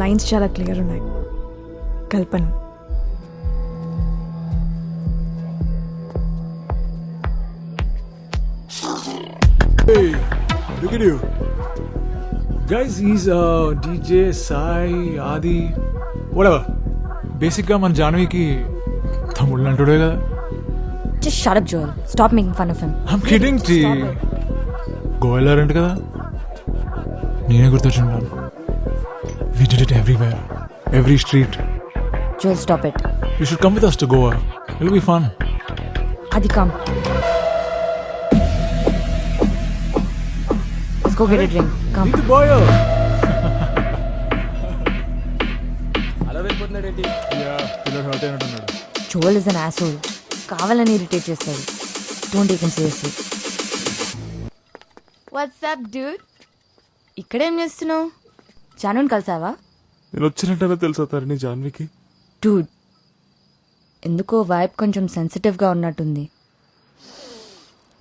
Lines చాలా clear ఉన్నాయి Kalpana Hey, look at you. Guys, he's uh, DJ, Sai, Adi, whatever. బేసిక్గా మన జాన్వీకి తమ్ముళ్ళు అంటుడే కదా Just shut up, Joel. Stop making fun of him. I'm kidding tea వెళ్ళారంట కదా నేనే గుర్తొచ్చున్నాను we did it everywhere every street Joel, stop it. You should come with us to Goa will be fun Adi, come. Let's go get a drink. Come. Boy పిల్లడు hurt అయినట్టున్నాడు Joel is an asshole. కావాలని irritate చేస్తాడు don't take him seriously what's up dude ఇక్కడేం చేస్తున్నావు జానుని కలిసావా? నేను వచ్చినట్టనే తెలుసా తరణి జాన్వికి? Dude ఎందుకో vibe కొంచెం సెన్సిటివ్గా ఉన్నట్టుంది.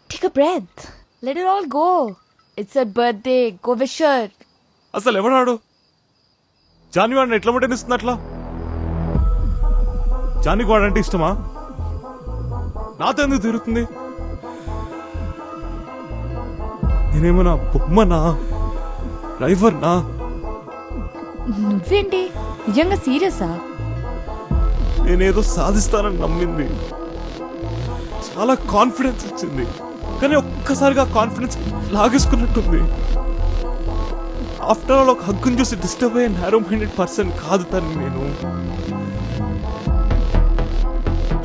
Take a breath let it all go it's a birthday go wisher అసలు ఎవడాడు? జాన్వి వాడిని ఎట్లా ముట్టనిస్తుంది అట్లా జాన్వికి వాడంటే ఇష్టమా? నాతో ఎందుకు తిరుగుతుంది? నేనేమన్నా బొమ్మనా? డ్రైవర్నా? నువ్వేంటి? నిజంగా సీరియసా? నేనేదో సాధిస్తానని నమ్మింది. చాలా కాన్ఫిడెన్స్ ఇచ్చింది కానీ ఒక్కసారిగా కాన్ఫిడెన్స్ లాగేసుకున్నట్టుంది. ఆఫ్టర్ ఆల్ ఒక హక్కుని చూసి డిస్టర్బ్ అయ్యే నారో మైండెడ్ పర్సన్ కాదు తను నేను.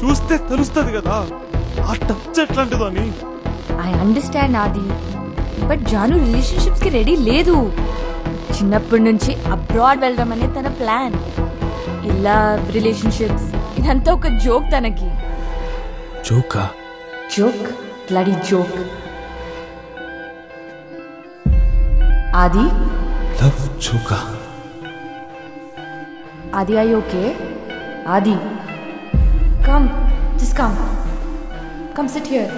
చూస్తే తెలుస్తుంది కదా ఆ టచ్ ఎట్లాంటిదో అని. I understand Adi. But Janu రిలేషన్షిప్స్కి ready లేదు. చిన్నప్పటి నుంచి అబ్రాడ్ వెళ్దాం అనే తన ప్లాన్. ఇలా రిలేషన్షిప్స్ ఇదంతా ఒక జోక్ తనకి. జోకా? Joke? Bloody joke. Adi? Love చూకా Adi I okay Adi. Come just come come sit here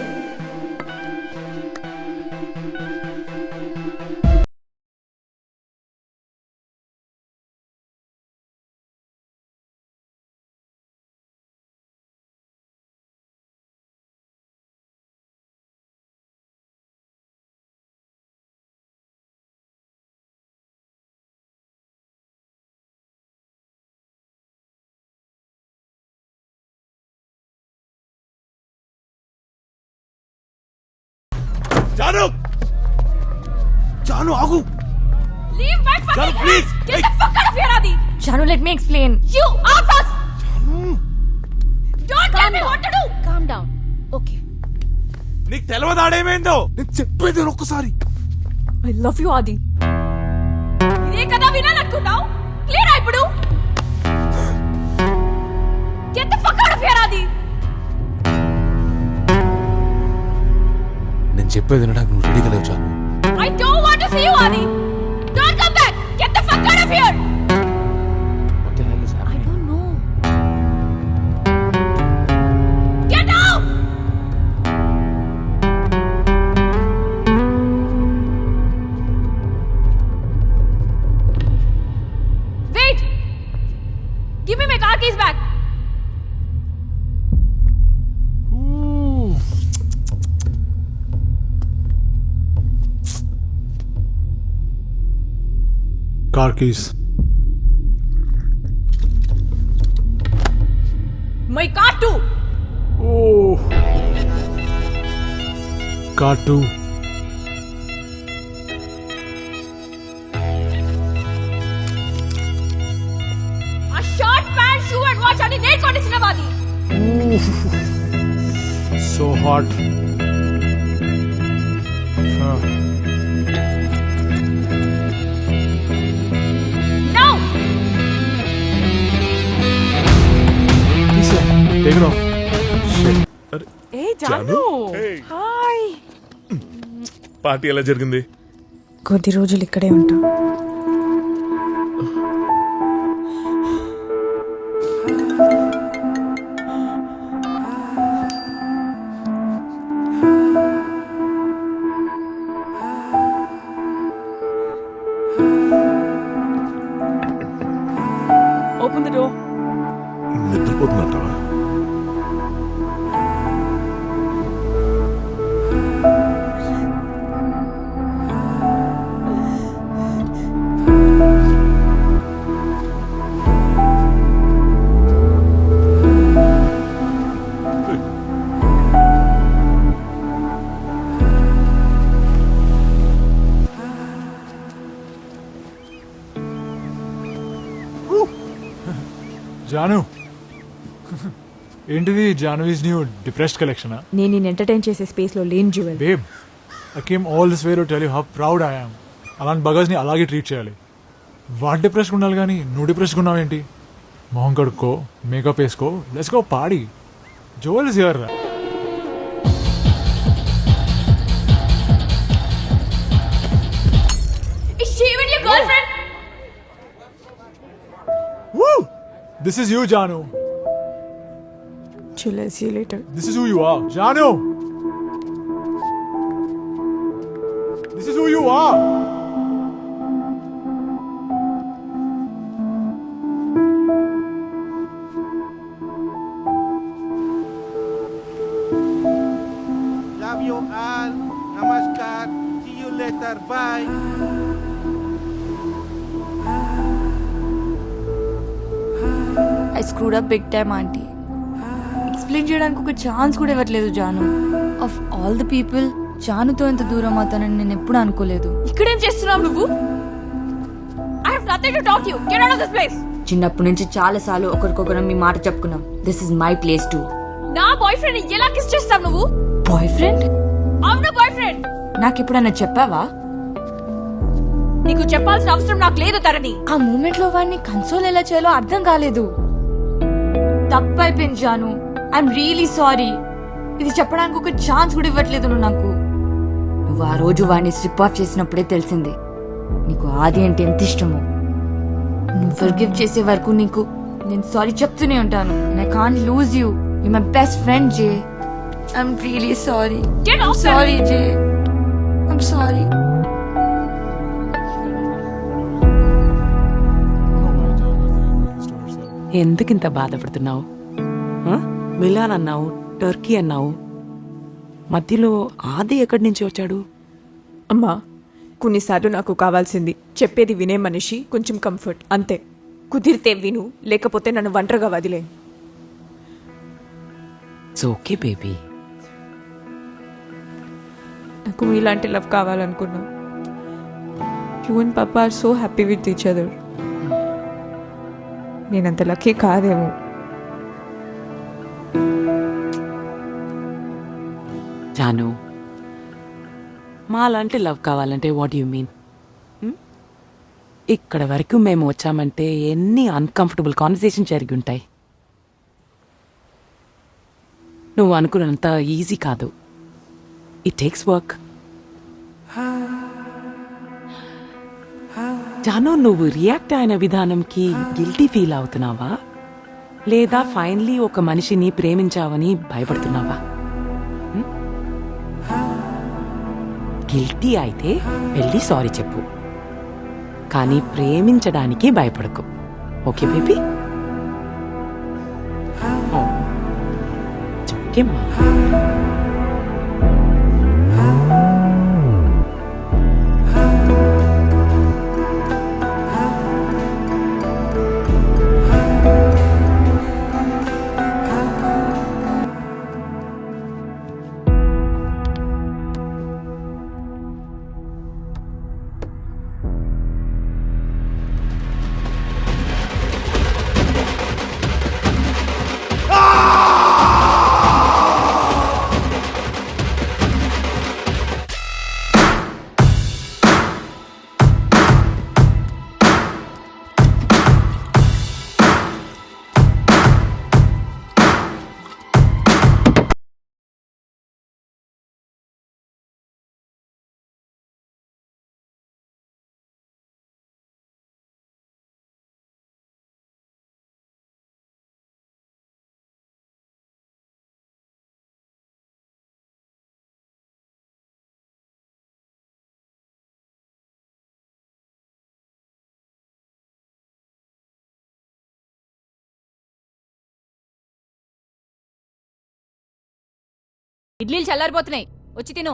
Janu Janu ఆగు Leave my fucking Janu, please. house! Get the fuck out of here, Adi! Janu, let me explain. You are first! Don't tell me what to do! Calm down. Okay. నీకు తెలియదాడేమైందో నేను చెప్పేది ఒక్కసారి I love you, Adi. ఇదే కదా వినాలనుకున్నావు చెప్పేది వినడానికి నువ్వు రెడీగా లేవు చాలు I don't want to see you, car keys. My car too. Oh. Car too. A short pants, shoe, and watch are the nail conditioner body. Ooh. So hot. Huh. Take off A Janu? Hi. Party ఎలా జరిగింది? కొద్ది రోజులు ఇక్కడే ఉంటాం. జాను. ఏంటిది జానువీస్ new depressed కలెక్షనా నేను నేను entertain చేసే స్పేస్లో లేని jewel babe I came all this way to tell you how proud I am అలాంటి బగాజ్ని అలాగే ట్రీట్ చేయాలి. వాడు డిప్రెస్గా ఉండాలి కానీ నువ్వు డిప్రెస్గా ఉన్నావు ఏంటి మొహం కడుక్కో మేకప్ వేసుకో లెట్స్ గో పాడి Joel is here Is This is you, Janu. Chula, see you later. This is who you are. Janu! This is who you are! Screwed up big time aunty explain చేయడానికి ఒక chance కూడా ఇవ్వట్లేదు Janu. Of all the people జానుతో ఎంత దూరం అవుతానని నేను ఎప్పుడు అనుకోలేదు. ఇక్కడేం చేస్తున్నావు నువ్వు? I have nothing to talk you get out of this place చిన్నప్పటి నుంచి చాలా సార్లు ఒకరికొకరం మీ మాట చెప్పుకున్నాం. This is my place to నా బాయ్ ఫ్రెండ్ ఎలా కిస్ చేస్తావు నువ్వు? బాయ్ ఫ్రెండ్ అవును బాయ్ ఫ్రెండ్ నాకు ఎప్పుడన్నా చెప్పావా? నీకు చెప్పాల్సిన అవసరం నాకు లేదు తరణి. ఆ మూమెంట్లో వాడిని కన్సోల్ ఎలా చేయాలో అర్థం కాలేదు. తప్పైపోయింది జాను. ఐఎమ్ రియలీ సారీ ఇది చెప్పడానికి ఒక ఛాన్స్ కూడా ఇవ్వట్లేదు నువ్వు నాకు. నువ్వు ఆ రోజు వాడిని స్ట్రిప్ ఆఫ్ చేసినప్పుడే తెలిసింది. నీకు ఆది అంటే ఎంత ఇష్టమో. నువ్వు ఫర్గివ్ చేసే వరకు నీకు నేను సారీ చెప్తూనే ఉంటాను. I can't lose you you my best friend J I'm really sorry sorry J I'm sorry ఎందుకింత బాధపడుతున్నావు? ఆ? మిలాన్ అన్నావు టర్కీ అన్నావు. మధ్యలో ఆది ఎక్కడి నుంచి వచ్చాడు? అమ్మా కొన్నిసార్లు నాకు కావాల్సింది చెప్పేది వినే మనిషి కొంచెం కంఫర్ట్ అంతే. కుదిరితే విను లేకపోతే నన్ను ఒంటరిగా వదిలే. ఓకే బేబీ నాకు ఇలాంటి లవ్ కావాలనుకున్నా. యూ అండ్ పాప are so happy with each other నేనంత లక్కీ కాదేమో. జాను మాలాంటి లవ్ కావాలంటే వాట్ యు మీన్ ఇక్కడ వరకు మేము వచ్చామంటే ఎన్ని అన్కంఫర్టబుల్ కాన్వర్సేషన్ జరిగి ఉంటాయి. నువ్వు అనుకున్నంత ఈజీ కాదు. ఇట్ టేక్స్ వర్క్ జాను నువ్వు రియాక్ట్ అయిన విధానంకి గిల్టీ ఫీల్ అవుతున్నావా? లేదా ఫైనలీ ఒక మనిషిని ప్రేమించావని భయపడుతున్నావా? గిల్టీ అయితే వెళ్ళి సారీ చెప్పు. కానీ ప్రేమించడానికి భయపడకు. Okay baby? ఓకేమ్మా ఇడ్లీలు చల్లారిపోతున్నాయి. వచ్చి తిను.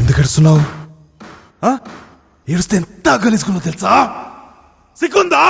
ఎందుకు ఏడుస్తున్నావు? ఏడుస్తే ఎంత గలీసుకున్నావు తెలుసా? సిగ్గుందా